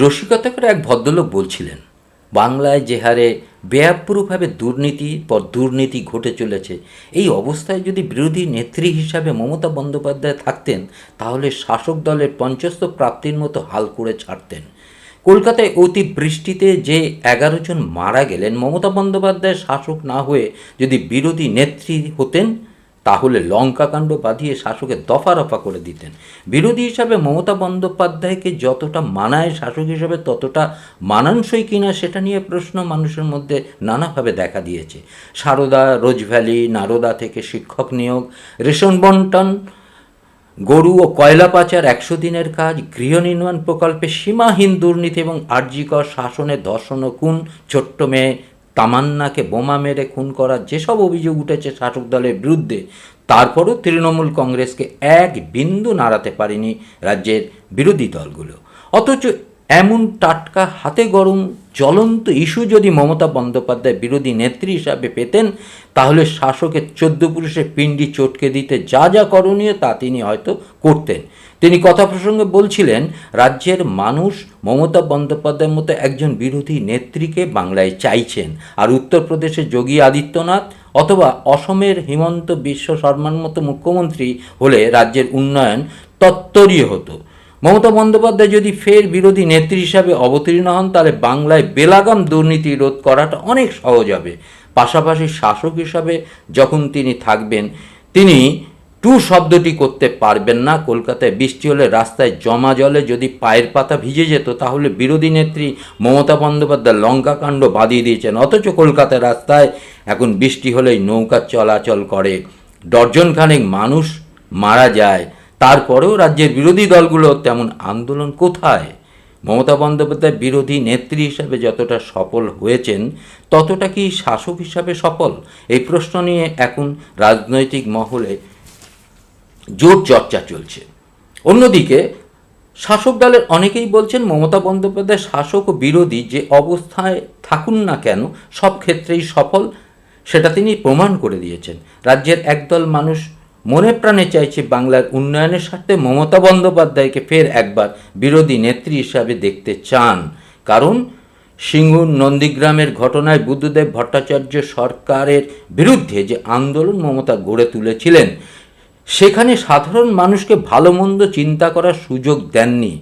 রসিকতা করে এক ভদ্রলোক বলছিলেন, বাংলায় যে হারে ব্যাপকভাবে দুর্নীতি পর দুর্নীতি ঘটে চলেছে, এই অবস্থায় যদি বিরোধী নেত্রী হিসাবে মমতা বন্দ্যোপাধ্যায় থাকতেন, তাহলে শাসক দলের পঞ্চস্ত প্রাপ্তির মতো হাল করে ছাড়তেন। কলকাতায় অতি বৃষ্টিতে যে এগারো জন মারা গেলেন, মমতা বন্দ্যোপাধ্যায় শাসক না হয়ে যদি বিরোধী নেত্রী হতেন তাহলে লঙ্কাকাণ্ড বাঁধিয়ে শাসকের দফা রফা করে দিতেন। বিরোধী হিসাবে মমতা বন্দ্যোপাধ্যায়কে যতটা মানায় শাসক হিসাবে, ততটা মানানসই কিনা সেটা নিয়ে প্রশ্ন মানুষের মধ্যে নানাভাবে দেখা দিয়েছে। সারদা রোজভ্যালি নারদা থেকে শিক্ষক নিয়োগ, রেশন বন্টন, গরু ও কয়লা পাচার একশো দিনের কাজ, গৃহ নির্মাণ প্রকল্পে সীমাহীন দুর্নীতি এবং আর্যিকর শাসনে ধর্ষণ ও খুন, ছোট্ট মেয়ে তামান্নাকে বোমা মেরে খুন করার যেসব অভিযোগ উঠেছে শাসক দলের বিরুদ্ধে, তারপরও তৃণমূল কংগ্রেসকে এক বিন্দু নাড়াতে পারেনি রাজ্যের বিরোধী দলগুলো। অথচ এমন টাটকা হাতে গরম জ্বলন্ত ইস্যু যদি মমতা বন্দ্যোপাধ্যায় বিরোধী নেত্রী হিসাবে পেতেন, তাহলে শাসকের চোদ্দ পুরুষের পিণ্ডি চটকে দিতে যা যা করণীয় তা তিনি হয়তো করতেন। তিনি কথা প্রসঙ্গে বলছিলেন, রাজ্যের মানুষ মমতা বন্দ্যোপাধ্যায়ের মতো একজন বিরোধী নেত্রীকে বাংলায় চাইছেন, আর উত্তরপ্রদেশের যোগী আদিত্যনাথ অথবা অসমের হিমন্ত বিশ্ব শর্মার মতো মুখ্যমন্ত্রী হলে রাজ্যের উন্নয়ন তত্তরীয় হতো। মমতা বন্দ্যোপাধ্যায় যদি ফের বিরোধী নেত্রী হিসাবে অবতীর্ণ হন, তাহলে বাংলায় বেলাগাম দুর্নীতি রোধ করাটা অনেক সহজ হবে। পাশাপাশি শাসক হিসাবে যখন তিনি থাকবেন, তিনি টু শব্দটি করতে পারবেন না। কলকাতায় বৃষ্টি হলে রাস্তায় জমা জলে যদি পায়ের পাতা ভিজে যেত, তাহলে বিরোধী নেত্রী মমতা বন্দ্যোপাধ্যায় লঙ্কাকাণ্ড বাঁধিয়ে দিয়েছেন। অথচ কলকাতার রাস্তায় এখন বৃষ্টি হলেই নৌকা চলাচল করে। ডর্জনখানেক মানুষ মারা যায়। তারপরেও রাজ্যের বিরোধী দলগুলো তেমন আন্দোলন কোথায়? মমতা বন্দ্যোপাধ্যায় বিরোধী নেত্রী হিসাবে যতটা সফল হয়েছেন, ততটা কি শাসক হিসাবে সফল? এই প্রশ্ন নিয়ে এখন রাজনৈতিক মহলে জোর চর্চা চলছে। অন্যদিকে, শাসক দলের অনেকেই বলছেন, মমতা বন্দ্যোপাধ্যায় শাসক ও বিরোধী যে অবস্থায় থাকুন না কেন, সব ক্ষেত্রেই সফল, সেটা তিনি প্রমাণ করে দিয়েছেন। রাজ্যের একদল মানুষ মনে প্রাণে চাইছে বাংলার উন্নয়নের স্বার্থে মমতা বন্দ্যোপাধ্যায়কে ফের একবার বিরোধী নেত্রী হিসাবে দেখতে চান। কারণ সিঙ্গুর নন্দীগ্রামের ঘটনায় বুদ্ধদেব ভট্টাচার্য সরকারের বিরুদ্ধে যে আন্দোলন মমতা গড়ে তুলেছিলেন, সেখানে সাধারণ মানুষকে ভালো মন্দ চিন্তা করার সুযোগ দেননি।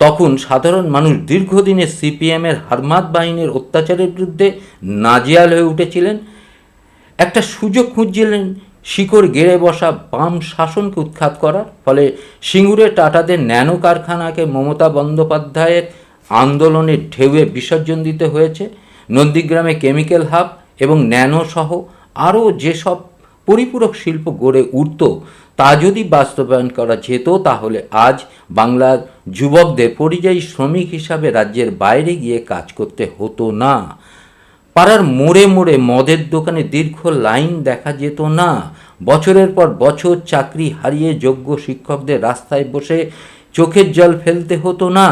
তখন সাধারণ মানুষ দীর্ঘদিনের সিপিএমের হারমাত বাহিনীর অত্যাচারের বিরুদ্ধে নাজিয়াল হয়ে উঠেছিলেন। একটা সুযোগ খুঁজছিলেন শিকড় গেড়ে বসা বাম শাসনকে উৎখাত করার ফলে সিঙ্গুরে টাটাদের ন্যানো কারখানাকে মমতা বন্দ্যোপাধ্যায়ের আন্দোলনের ঢেউয়ে বিসর্জন দিতে হয়েছে। নন্দীগ্রামে কেমিক্যাল হাব এবং ন্যানো সহ আরও যেসব পরিপূরক শিল্প গড়ে উঠত, তা যদি বাস্তবায়ন করা যেত, তাহলে আজ বাংলার যুবকদের পরিযায়ী শ্রমিক হিসাবে রাজ্যের বাইরে গিয়ে কাজ করতে হতো না। পাড়ার মোড়ে মোড়ে মদের দোকানে দীর্ঘ লাইন দেখা যেত না। বছরের পর বছর চাকরি হারিয়ে যোগ্য শিক্ষকদের রাস্তায় বসে চোখের জল ফেলতে হতো না।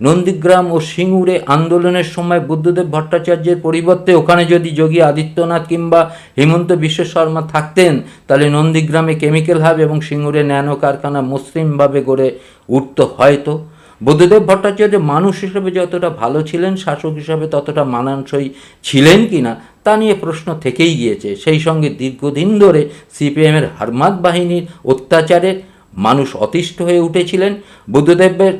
নন্দীগ্রাম ও সিঙ্গুরে আন্দোলনের সময় বুদ্ধদেব ভট্টাচার্যের পরিবর্তে ওখানে যদি যোগী আদিত্যনাথ কিংবা হিমন্ত বিশ্ব শর্মা থাকতেন, তাহলে নন্দীগ্রামে কেমিক্যাল হাব এবং সিঙ্গুরে ন্যানো কারখানা মসৃণভাবে গড়ে উঠত হয়তো। বুদ্ধদেব ভট্টাচার্য মানুষ হিসেবে যতটা ভালো ছিলেন, শাসক হিসাবে ততটা মানানসই ছিলেন কি না তা নিয়ে প্রশ্ন থেকেই গিয়েছে। সেই সঙ্গে দীর্ঘদিন ধরে সিপিএমের হারমাত বাহিনীর অত্যাচারে মানুষ অতিষ্ঠ হয়ে উঠেছিলেন। বুদ্ধদেবের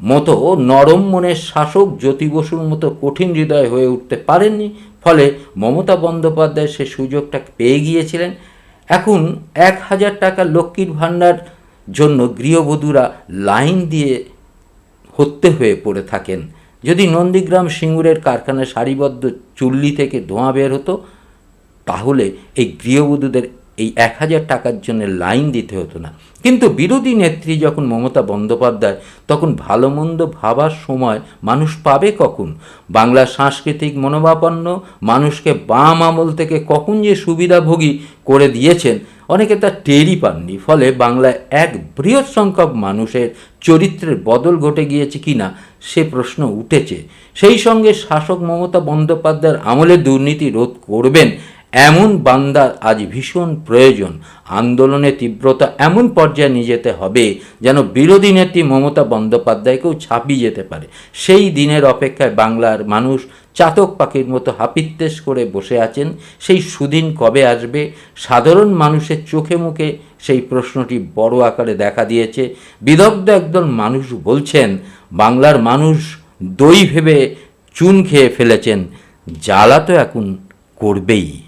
মতো নরম মনের শাসক জ্যোতি বসুর মতো কঠিন হৃদয় হয়ে উঠতে পারেননি, ফলে মমতা বন্দ্যোপাধ্যায় সে সুযোগটা পেয়ে গিয়েছিলেন। এখন এক হাজার টাকা লক্ষ্মীর ভাণ্ডার জন্য গৃহবধূরা লাইন দিয়ে হত্যে হয়ে পড়ে থাকেন। যদি নন্দীগ্রাম সিঙ্গুরের কারখানায় সারিবদ্ধ চুল্লি থেকে ধোঁয়া বের হতো, তাহলে এই গৃহবধূদের এই এক হাজার টাকার জন্য লাইন দিতে হতো না। কিন্তু বিরোধী নেত্রী যখন মমতা বন্দ্যোপাধ্যায়, তখন ভালো মন্দ ভাবার সময় মানুষ পাবে কখন? বাংলার সাংস্কৃতিক মনোভাবাপন্ন মানুষকে বাম আমল থেকে কখন যে সুবিধাভোগী করে দিয়েছেন, অনেকে তা টেরই পাননি। ফলে বাংলায় এক বৃহৎ সংখ্যক মানুষের চরিত্রের বদল ঘটে গিয়েছে কিনা, সে প্রশ্ন উঠেছে। সেই সঙ্গে শাসক মমতা বন্দ্যোপাধ্যায়ের আমলে দুর্নীতি রোধ করবেন এমন বান্দার আজ ভীষণ প্রয়োজন। আন্দোলনের তীব্রতা এমন পর্যায়ে নিয়ে যেতে হবে যেন বিরোধী নেত্রী মমতা বন্দ্যোপাধ্যায়কেও ছাপিয়ে যেতে পারে। সেই দিনের অপেক্ষায় বাংলার মানুষ চাতক পাখির মতো হাপিত্তেশ করে বসে আছেন। সেই সুদিন কবে আসবে? সাধারণ মানুষের চোখে মুখে সেই প্রশ্নটি বড় আকারে দেখা দিয়েছে। বিদগ্ধ একদল মানুষ বলছেন, বাংলার মানুষ দই ভেবে চুন খেয়ে ফেলেছেন। জ্বালা তো এখন করবেই।